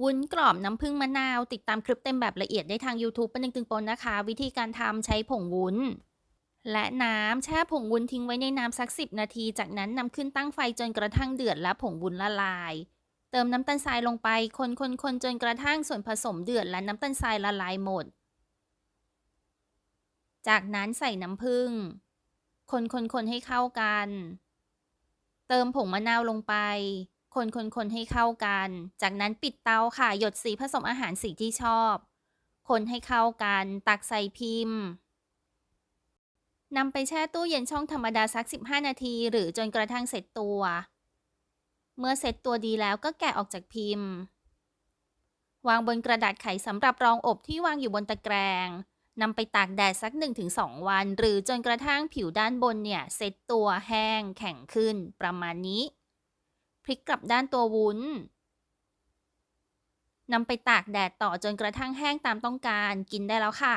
วุ้นกรอบน้ำผึ้งมะนาว ติดตามคลิปเต็มแบบละเอียดได้ทาง YouTube ปนึงตึงปนนะคะ วิธีการทำใช้ผงวุ้น และน้ำแช่ผงวุ้นทิ้งไว้ในน้ำสัก 10 นาที จากนั้นนำขึ้นตั้งไฟจนกระทั่งเดือดและผงวุ้นละลาย เติมน้ำตาลทรายลงไป คนคนคนจนกระทั่งส่วนผสมเดือดและน้ำตาลทรายละลายหมด จากนั้นใส่น้ำผึ้งคนคนคนให้เข้ากัน เติมผงมะนาวลงไป คนคนคนให้เข้ากัน จากนั้นปิดเตาค่ะ หยดสีผสมอาหารสีที่ชอบ คนให้เข้ากัน ตักใส่พิมพ์นำไปแช่ตู้เย็นช่องธรรมดาสัก 15 นาที หรือจนกระทั่งเสร็จตัว เมื่อเสร็จตัวดีแล้วก็แกะออกจากพิมพ์ วางบนกระดาษไขสำหรับรองอบที่วางอยู่บนตะแกรงนำไปตากแดดสัก 1-2 วัน หรือจนกระทั่งผิวด้านบนเนี่ยเซ็ตตัวแห้งแข็งขึ้นประมาณนี้ พลิกกลับด้านตัววุ้นนำไปตากแดดต่อจนกระทั่งแห้งตามต้องการกินได้แล้วค่ะ